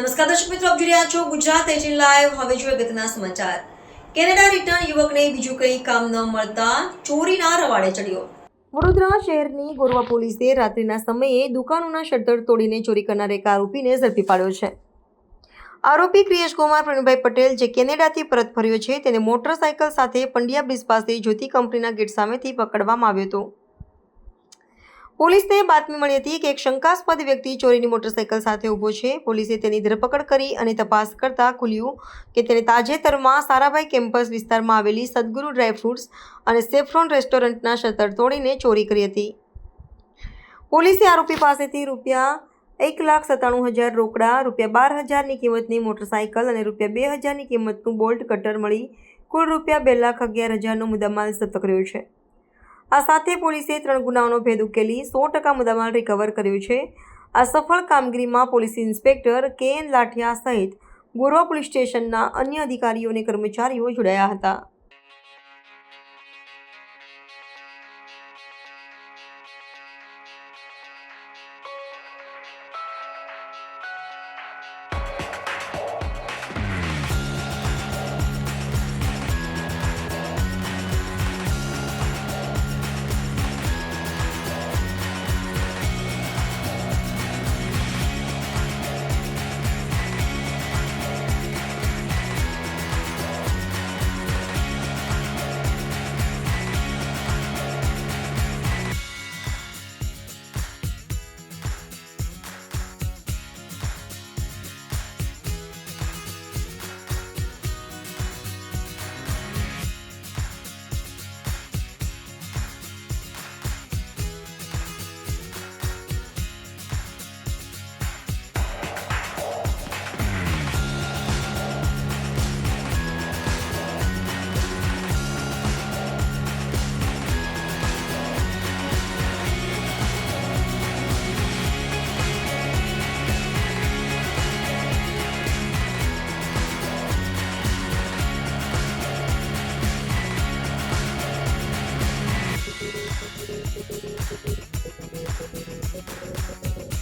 નમસ્કાર દર્શક મિત્રો, આપ જોઈ રહ્યા છો ગુજરાત એટીન લાઈવ. હવે જોઈએ અગત્યના સમાચાર. કેનેડા રિટર્ન યુવકને બીજું કંઈ કામ ન મળતા ચોરીના રવાડે ચડ્યો. વડોદરા શહેરની ગોરવા પોલીસે રાત્રિના સમયે દુકાનોના શટર તોડીને ચોરી કરનાર એક આરોપીને ઝડપી પાડ્યો છે. આરોપી ક્રિયેશ કુમાર પ્રવીણભાઈ પટેલ, જે કેનેડાથી પરત ફર્યો છે, તેને મોટરસાયકલ સાથે પંડ્યા બ્રિજ પાસે જ્યોતિ કંપનીના ગેટ સામેથી પકડવામાં આવ્યો હતો. પોલીસને બાતમી મળી હતી કે એક શંકાસ્પદ વ્યક્તિ ચોરીની મોટરસાયકલ સાથે ઊભો છે. પોલીસે તેની ધરપકડ કરી અને તપાસ કરતા ખુલ્યું કે તેણે તાજેતરમાં સારાભાઈ કેમ્પસ વિસ્તારમાં આવેલી સદગુરુ ડ્રાયફ્રૂટ્સ અને સેફ્રોન રેસ્ટોરન્ટના શટર તોડીને ચોરી કરી હતી. પોલીસે આરોપી પાસેથી રૂપિયા એક લાખ સત્તાણું હજાર રોકડા, રૂપિયા બાર હજારની કિંમતની મોટરસાયકલ અને રૂપિયા બે હજારની કિંમતનું બોલ્ટ કટર મળી કુલ રૂપિયા બે લાખ અગિયાર હજારનો મુદ્દામાલ જપ્ત કર્યો છે. આ સાથે પોલીસે ત્રણ ગુનાઓનો ભેદ ઉકેલી સો ટકા મુદ્દામાલ રિકવર કર્યો છે. આ સફળ કામગીરીમાં police inspector K N Lathiya સહિત ગોરવા પોલીસ સ્ટેશનના અન્ય અધિકારીઓ અને કર્મચારીઓ જોડાયા હતા.